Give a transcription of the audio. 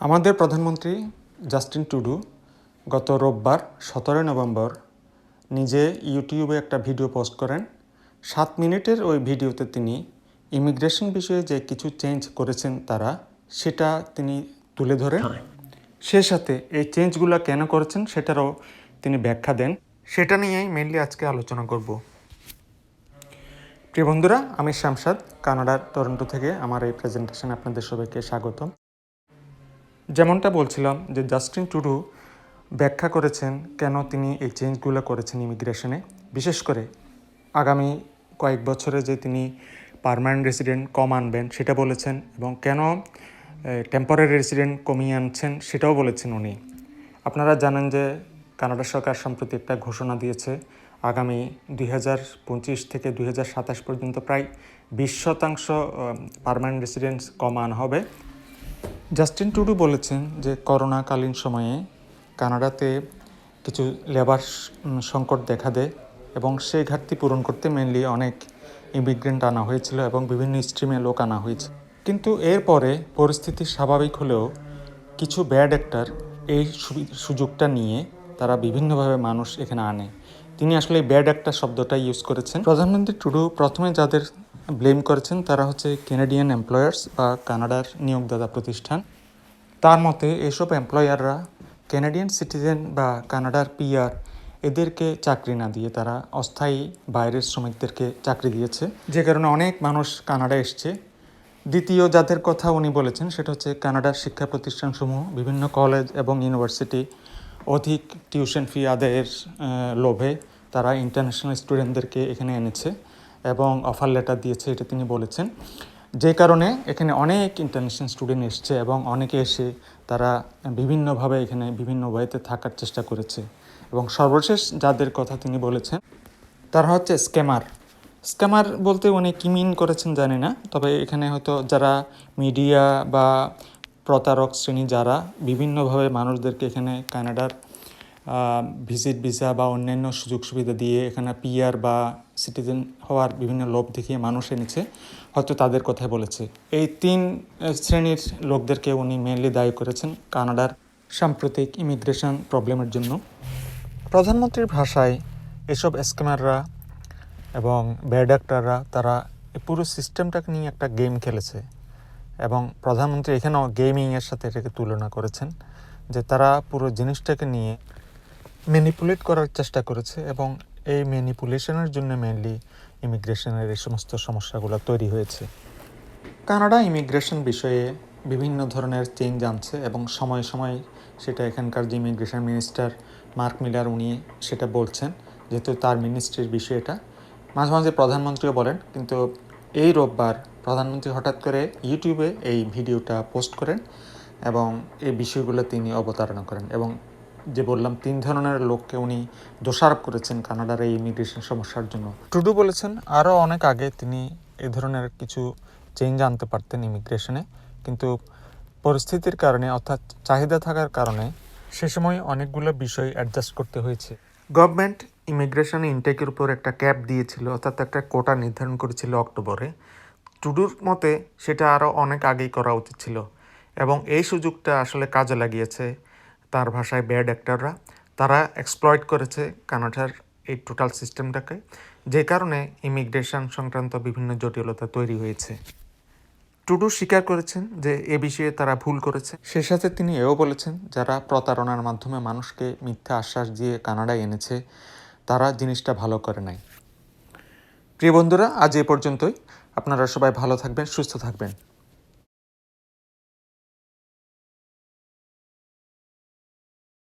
আমাদের প্রধানমন্ত্রী জাস্টিন টুডু গত রোববার সতেরোই নভেম্বর নিজে ইউটিউবে একটা ভিডিও পোস্ট করেন। সাত মিনিটের ওই ভিডিওতে তিনি ইমিগ্রেশন বিষয়ে যে কিছু চেঞ্জ করেছেন তারা সেটা তিনি তুলে ধরেন। সে সাথে এই চেঞ্জগুলো কেন করেছেন সেটারও তিনি ব্যাখ্যা দেন। সেটা নিয়েই মেনলি আজকে আলোচনা করব। প্রিয় বন্ধুরা আমি শামসাদ কানাডার টরন্টো থেকে আমার এই প্রেজেন্টেশন আপনাদের সবাইকে স্বাগতম। যেমনটা বলছিলাম যে জাস্টিন টুডু ব্যাখ্যা করেছেন কেন তিনি এই চেঞ্জগুলো করেছেন ইমিগ্রেশনে। বিশেষ করে আগামী কয়েক বছরে যে তিনি পার্মানেন্ট রেসিডেন্ট কম আনবেন সেটা বলেছেন এবং কেন টেম্পোরারি রেসিডেন্ট কমিয়ে আনছেন সেটাও বলেছেন উনি। আপনারা জানেন যে কানাডা সরকার সম্প্রতি একটা ঘোষণা দিয়েছে, আগামী দুই হাজার পঁচিশ থেকে দুই হাজার সাতাশ পর্যন্ত প্রায় বিশ শতাংশ পার্মানেন্ট রেসিডেন্টস কম আনা হবে। জাস্টিন টুডু বলেছেন যে করোনাকালীন সময়ে কানাডাতে কিছু লেবার সংকট দেখা দেয় এবং সেই ঘাটতি পূরণ করতে মেনলি অনেক ইমিগ্রেন্ট আনা হয়েছিল এবং বিভিন্ন স্ট্রিমে লোক আনা হয়েছে। কিন্তু এরপরে পরিস্থিতি স্বাভাবিক হলেও কিছু ব্যাড অ্যাক্টার এই সুযোগটা নিয়ে তারা বিভিন্নভাবে মানুষ এখানে আনে। তিনি আসলে ব্যাড একটা শব্দটা ইউজ করেছেন। প্রধানমন্ত্রী টুডু প্রথমে যাদের ব্লেম করেছেন তারা হচ্ছে কেনেডিয়ান এমপ্লয়ার্স বা কানাডার নিয়োগদাতা প্রতিষ্ঠান। তার মতে এসব এমপ্লয়াররা ক্যানাডিয়ান সিটিজেন বা কানাডার পিআর এদেরকে চাকরি না দিয়ে তারা অস্থায়ী বাইরের শ্রমিকদেরকে চাকরি দিয়েছে। যে কারণে অনেক মানুষ কানাডা এসছে। দ্বিতীয় যাদের কথা উনি বলেছেন সেটা হচ্ছে কানাডার শিক্ষা প্রতিষ্ঠানসমূহ, বিভিন্ন কলেজ এবং ইউনিভার্সিটি অধিক টিউশন ফি আদায়ের লোভে তারা ইন্টারন্যাশনাল স্টুডেন্টদেরকে এখানে এনেছে। এবং অফার লেটার দিয়েছে, এটা তিনি বলেছেন। যে কারণে এখানে অনেক ইন্টারন্যাশনাল স্টুডেন্ট এসছে এবং অনেকে এসে তারা বিভিন্নভাবে এখানে বিভিন্ন ওয়েতে থাকার চেষ্টা করেছে। এবং সর্বশেষ যাদের কথা তিনি বলেছেন, তারা হচ্ছে স্ক্যামার স্ক্যামার বলতে উনি কি মিন করেছেন জানি না, তবে এখানে হয়তো যারা মিডিয়া বা প্রতারক শ্রেণি, যারা বিভিন্নভাবে মানুষদেরকে এখানে কানাডার ভিজিট ভিসা বা অন্যান্য সুযোগ সুবিধা দিয়ে এখানে পিআর বা সিটিজেন হওয়ার বিভিন্ন লোভ দেখিয়ে মানুষ এনেছে, হয়তো তাদের কথাই বলেছে। এই তিন শ্রেণির লোকদেরকে উনি মেনলি দায়ী করেছেন কানাডার সাম্প্রতিক ইমিগ্রেশন প্রবলেমের জন্য। প্রধানমন্ত্রীর ভাষায় এসব স্ক্যামাররা এবং ব্যাড অ্যাক্টাররা তারা পুরো সিস্টেমটাকে নিয়ে একটা গেম খেলেছে এবং প্রধানমন্ত্রী এখানেও গেমিংয়ের সাথে এটাকে তুলনা করেছেন যে তারা পুরো জিনিসটাকে নিয়ে ম্যানিপুলেট করার চেষ্টা করেছে এবং এই ম্যানিপুলেশনের জন্য মেনলি ইমিগ্রেশনের এই সমস্ত সমস্যাগুলো তৈরি হয়েছে। কানাডা ইমিগ্রেশন বিষয়ে বিভিন্ন ধরনের চেঞ্জ আনছে এবং সময় সময় সেটা এখানকার যে ইমিগ্রেশন মিনিস্টার মার্ক মিলার উনি সেটা বলছেন, যেহেতু তার মিনিস্ট্রির বিষয় এটা। মাঝে মাঝে প্রধানমন্ত্রীও বলেন, কিন্তু এই রোববার প্রধানমন্ত্রী হঠাৎ করে ইউটিউবে এই ভিডিওটা পোস্ট করেন এবং এই বিষয়গুলো তিনি অবতারণা করেন এবং যে বললাম, তিন ধরনের লোককে উনি দোষারোপ করেছেন কানাডার এই ইমিগ্রেশন সমস্যার জন্য। টুডু বলেছেন, আরও অনেক আগে তিনি এ ধরনের কিছু চেঞ্জ আনতে পারতেন ইমিগ্রেশনে কিন্তু পরিস্থিতির কারণে, অর্থাৎ চাহিদা থাকার কারণে সে সময় অনেকগুলো বিষয় অ্যাডজাস্ট করতে হয়েছে। গভর্নমেন্ট ইমিগ্রেশন ইনটেকের উপর একটা ক্যাপ দিয়েছিল, অর্থাৎ একটা কোটা নির্ধারণ করেছিল অক্টোবরে। টুডুর মতে সেটা আরও অনেক আগেই করা উচিত ছিল, এবং এই সুযোগটা আসলে কাজে লাগিয়েছে। তার ভাষায় ব্যাড অ্যাক্টাররা তারা এক্সপ্লয়েড করেছে কানাডার এই টোটাল সিস্টেমটাকে যে কারণে ইমিগ্রেশন সংক্রান্ত বিভিন্ন জটিলতা তৈরি হয়েছে। টুডু স্বীকার করেছেন যে এ বিষয়ে তারা ভুল করেছে। সে সাথে তিনি এও বলেছেন, যারা প্রতারণার মাধ্যমে মানুষকে মিথ্যা আশ্বাস দিয়ে কানাডায় এনেছে, তারা জিনিসটা ভালো করে নাই। প্রিয় বন্ধুরা, আজ এ পর্যন্তই। আপনারা সবাই ভালো থাকবেন, সুস্থ থাকবেন।